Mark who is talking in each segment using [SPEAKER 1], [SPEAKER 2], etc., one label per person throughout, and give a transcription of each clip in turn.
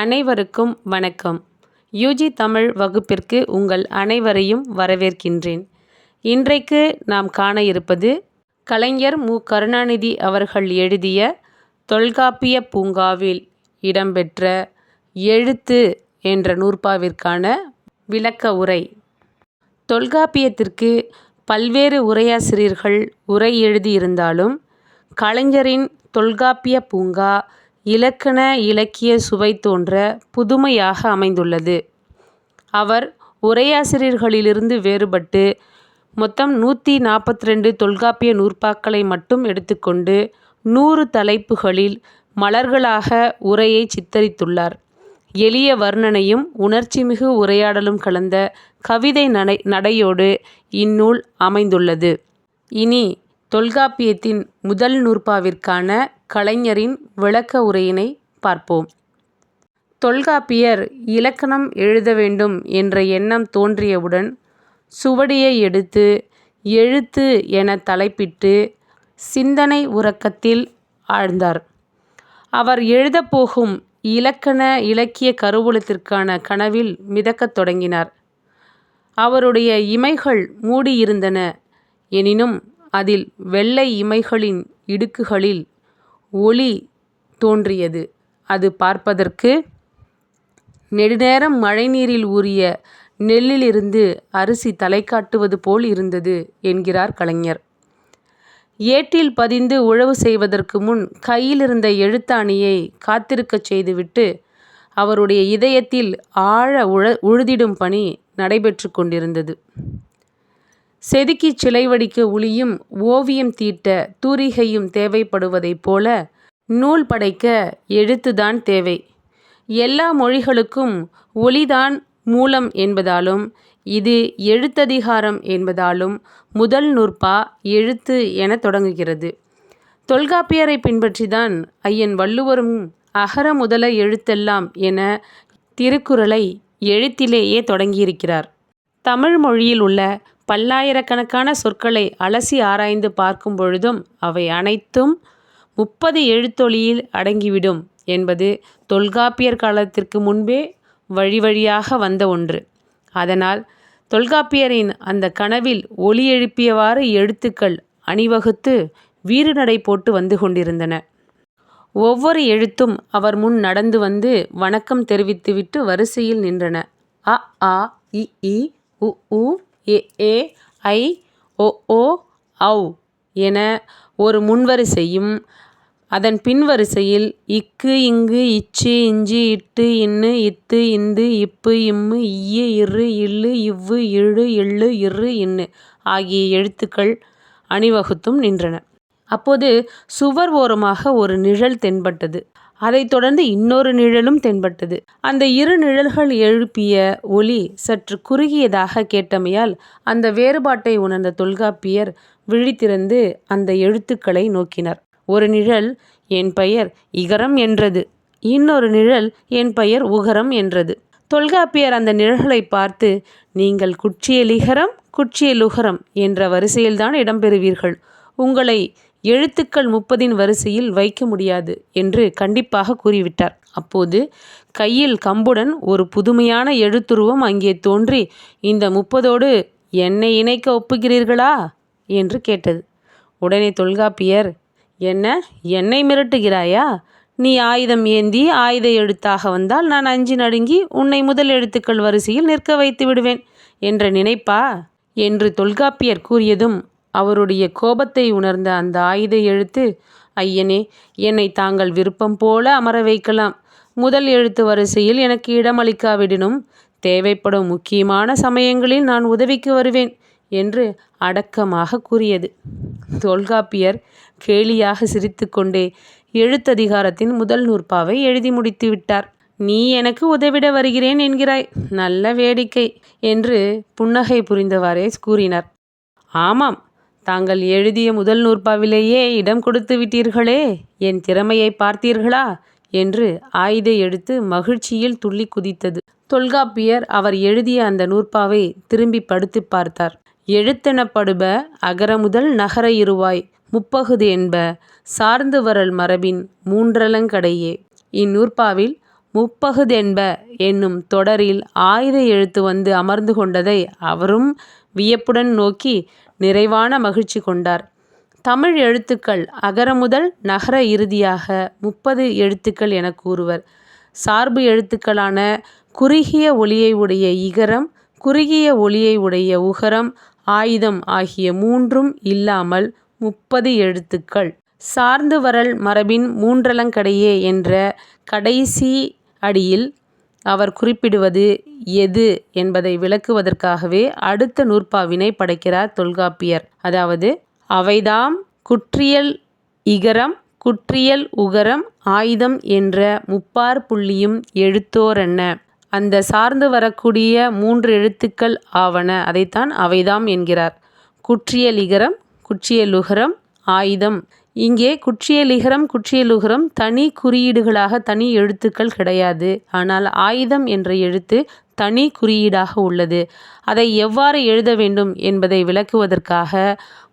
[SPEAKER 1] அனைவருக்கும் வணக்கம். யூஜி தமிழ் வகுப்பிற்கு உங்கள் அனைவரையும் வரவேற்கின்றேன். இன்றைக்கு நாம் காண இருப்பது கலைஞர் மு. கருணாநிதி அவர்கள் எழுதிய தொல்காப்பிய பூங்காவில் இடம்பெற்ற எழுத்து என்ற நூற்பாவிற்கான விளக்க உரை. தொல்காப்பியத்திற்கு பல்வேறு உரையாசிரியர்கள் உரை எழுதியிருந்தாலும் கலைஞரின் தொல்காப்பிய பூங்கா இலக்கண இலக்கிய சுவை தோன்ற புதுமையாக அமைந்துள்ளது. அவர் உரையாசிரியர்களிலிருந்து வேறுபட்டு மொத்தம் நூற்றி நாற்பத்திரண்டு தொல்காப்பிய நூற்பாக்களை மட்டும் எடுத்துக்கொண்டு நூறு தலைப்புகளில் மலர்களாக உரையைச் சித்தரித்துள்ளார். எளிய வர்ணனையும் உணர்ச்சிமிகு உரையாடலும் கலந்த கவிதை நடை நடையோடு இந்நூல் அமைந்துள்ளது. இனி தொல்காப்பியத்தின் முதல் நூற்பாவிற்கான கலைஞரின் விளக்க உரையினை பார்ப்போம். தொல்காப்பியர் இலக்கணம் எழுத வேண்டும் என்ற எண்ணம் தோன்றியவுடன் சுவடியை எடுத்து எழுத்து என தலைப்பிட்டு சிந்தனை உறக்கத்தில் ஆழ்ந்தார். அவர் எழுதப்போகும் இலக்கண இலக்கிய கருவூலத்திற்கான கனவில் மிதக்கத் தொடங்கினார். அவருடைய இமைகள் மூடியிருந்தன. எனினும் அதில் வெள்ளை இமைகளின் இடுக்குகளில் ஒளி தோன்றியது. அது பார்ப்பதற்கு நெடுநேரம் மழைநீரில் ஊறிய நெல்லிலிருந்து அரிசி தலைகாட்டுவது போல் இருந்தது என்கிறார் கலைஞர். ஏட்டில் பதிந்து உழவு செய்வதற்கு முன் கையிலிருந்த எழுத்தாணியை காத்திருக்கச் செய்துவிட்டு அவருடைய இதயத்தில் ஆழ உழ உழுதிடும் பணி நடைபெற்று கொண்டிருந்தது. செதுக்கிச் சிலை வடிக்க உளியும் ஓவியம் தீட்ட தூரிகையும் தேவைப்படுவதைப் போல நூல் படைக்க எழுத்துதான் தேவை. எல்லா மொழிகளுக்கும் ஒளிதான் மூலம் என்பதாலும் இது எழுத்ததிகாரம் என்பதாலும் முதல் நூற்பா எழுத்து என தொடங்குகிறது. தொல்காப்பியரைப் பின்பற்றிதான் ஐயன் வள்ளுவரும் அகர முதல எழுத்தெல்லாம் என திருக்குறளை எழுத்திலேயே தொடங்கியிருக்கிறார். தமிழ் மொழியில் உள்ள பல்லாயிரக்கணக்கான சொற்களை அலசி ஆராய்ந்து பார்க்கும் பொழுதும் அவை அனைத்தும் முப்பது எழுத்தொழியில் அடங்கிவிடும் என்பது தொல்காப்பியர் காலத்திற்கு முன்பே வழிவழியாக வந்த ஒன்று. அதனால் தொல்காப்பியரின் அந்த கனவில் ஒளி எழுப்பியவாறு எழுத்துக்கள் அணிவகுத்து வீறுநடை போட்டு வந்து கொண்டிருந்தன. ஒவ்வொரு எழுத்தும் அவர் முன் நடந்து வந்து வணக்கம் தெரிவித்துவிட்டு வரிசையில் நின்றன. அ ஆ இ உ ஏ ஐ ஒ ஓ ஔ என ஒரு முன்வரிசையும் அதன் பின்வரிசையில் இக்கு இங்கு இச்சு இஞ்சி இட்டு இன்னு இத்து இந்து இப்பு இம்மு ஈய இரு இல்லு இவ்வு இழு இள்ளு இர்ரு இன்னு ஆகிய எழுத்துக்கள் அணிவகுத்தும் நின்றன. அப்போது சுவர் ஓரமாக ஒரு நிழல் தென்பட்டது. அதைத் தொடர்ந்து இன்னொரு நிழலும் தென்பட்டது. அந்த இரு நிழல்கள் எழுப்பிய ஒலி சற்று குறுகியதாகக் கேட்டமையால் அந்த வேறுபாட்டை உணர்ந்த தொல்காப்பியர் விழித்திறந்து அந்த எழுத்துக்களை நோக்கினார். ஒரு நிழல் என் பெயர் இகரம் என்றது. இன்னொரு நிழல் என் பெயர் உகரம் என்றது. தொல்காப்பியர் அந்த நிழல்களைப் பார்த்து நீங்கள் குற்றியலிகரம் குற்றியலுகரம் என்ற வரிசையில்தான் இடம் பெறுவீர்கள். உங்களை எழுத்துக்கள் முப்பதின் வரிசையில் வைக்க முடியாது என்று கண்டிப்பாக கூறிவிட்டார். அப்போது கையில் கம்புடன் ஒரு புதுமையான எழுத்துருவம் அங்கே தோன்றி இந்த முப்பதோடு என்னை இணைக்க ஒப்புகிறீர்களா? என்று கேட்டது. உடனே தொல்காப்பியர் என்ன என்னை மிரட்டுகிறாயா? நீ ஆயுதம் ஏந்தி ஆயுத எழுத்தாக வந்தால் நான் அஞ்சு நடுங்கி உன்னை முதல் எழுத்துக்கள் வரிசையில் நிற்க வைத்து விடுவேன் என்ற நினைப்பா? என்று தொல்காப்பியர் கூறியதும் அவருடைய கோபத்தை உணர்ந்த அந்த ஆயுத எழுத்து ஐயனே என்னை தாங்கள் விருப்பம் போல அமர வைக்கலாம். முதல் எழுத்து வரிசையில் எனக்கு இடமளிக்காவிடனும் தேவைப்படும் முக்கியமான சமயங்களில் நான் உதவிக்கு வருவேன் என்று அடக்கமாக கூறியது. தொல்காப்பியர் கேலியாக சிரித்துக்கொண்டே எழுத்ததிகாரத்தின் முதல் நூற்பாவை எழுதி முடித்து விட்டார் நீ எனக்கு உதவிட வருகிறேன் என்கிறாய். நல்ல வேடிக்கை என்று புன்னகை புரிந்தவாறே கூறினார். ஆமாம் தாங்கள் எழுதிய முதல் நூற்பாவிலேயே இடம் கொடுத்து விட்டீர்களே என் திறமையை பார்த்தீர்களா? என்று ஆயுதை எடுத்து மகிழ்ச்சியில் துள்ளி குதித்தது. தொல்காப்பியர் அவர் எழுதிய அந்த நூற்பாவை திரும்பி படித்துப் பார்த்தார். எழுத்தெனப்படுப அகரமுதல் நகர இருவாய் முப்பகுது என்ப சார்ந்து வரல் மரபின் மூன்றலங்கடையே இந்நூற்பாவில் முப்பகுதென்ப என்னும் தொடரில் ஆயுத எழுத்து வந்து அமர்ந்து கொண்டதை அவரும் வியப்புடன் நோக்கி நிறைவான மகிழ்ச்சி கொண்டார். தமிழ் எழுத்துக்கள் அகர முதல் நகர இறுதியாக முப்பது எழுத்துக்கள் என கூறுவர். சார்பு எழுத்துக்களான குறுகிய ஒளியை உடைய இகரம் குறுகிய ஒளியை உடைய உகரம் ஆயுதம் ஆகிய மூன்றும் இல்லாமல் முப்பது எழுத்துக்கள். சார்ந்து வரல் மரபின் மூன்றலங்கடையே என்ற கடைசி அடியில் அவர் குறிப்பிடுவது எது என்பதை விளக்குவதற்காகவே அடுத்த நூற்பாவினை படைக்கிறார் தொல்காப்பியர். அதாவது அவைதாம், குற்றியல் இகரம் குற்றியல் உகரம் ஆயுதம் என்ற முப்பார் புள்ளியும் எழுத்தோரன்ன. அந்த சார்ந்து வரக்கூடிய மூன்று எழுத்துக்கள் ஆவன. அதைத்தான் அவைதாம் என்கிறார். குற்றியலிகரம் குற்றியலுகரம் ஆயுதம் இங்கே குற்றியலிகரம் குற்றியலுகரம் தனி குறியீடுகளாக தனி எழுத்துக்கள் கிடையாது. ஆனால் ஆயுதம் என்ற எழுத்து தனி குறியீடாக உள்ளது. அதை எவ்வாறு எழுத வேண்டும் என்பதை விளக்குவதற்காக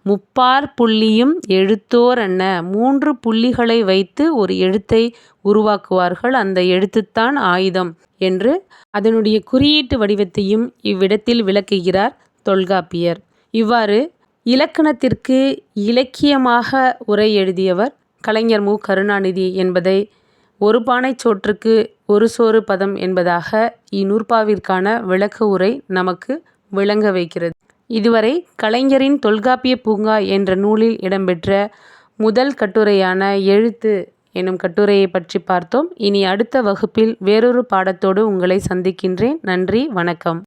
[SPEAKER 1] முப்பார் புள்ளியும் எழுத்தோர் என்ன மூன்று புள்ளிகளை வைத்து ஒரு எழுத்தை உருவாக்குவார்கள். அந்த எழுத்துத்தான் ஆயுதம் என்று அதனுடைய குறியீட்டு வடிவத்தையும் இவ்விடத்தில் விளக்குகிறார் தொல்காப்பியர். இவ்வாறு இலக்கணத்திற்கு இலக்கியமாக உரை எழுதியவர் கலைஞர் மு. கருணாநிதி என்பதை ஒரு பானைச் சோற்றுக்கு ஒரு சோறு பதம் என்பதாக இந்நூற்பாவிற்கான விளக்க உரை நமக்கு விளங்க வைக்கிறது. இதுவரை கலைஞரின் தொல்காப்பியப் பூங்கா என்ற நூலில் இடம்பெற்ற முதல் கட்டுரையான எழுத்து எனும் கட்டுரையைப் பற்றி பார்த்தோம். இனி அடுத்த வகுப்பில் வேறொரு பாடத்தோடு உங்களை சந்திக்கின்றேன். நன்றி வணக்கம்.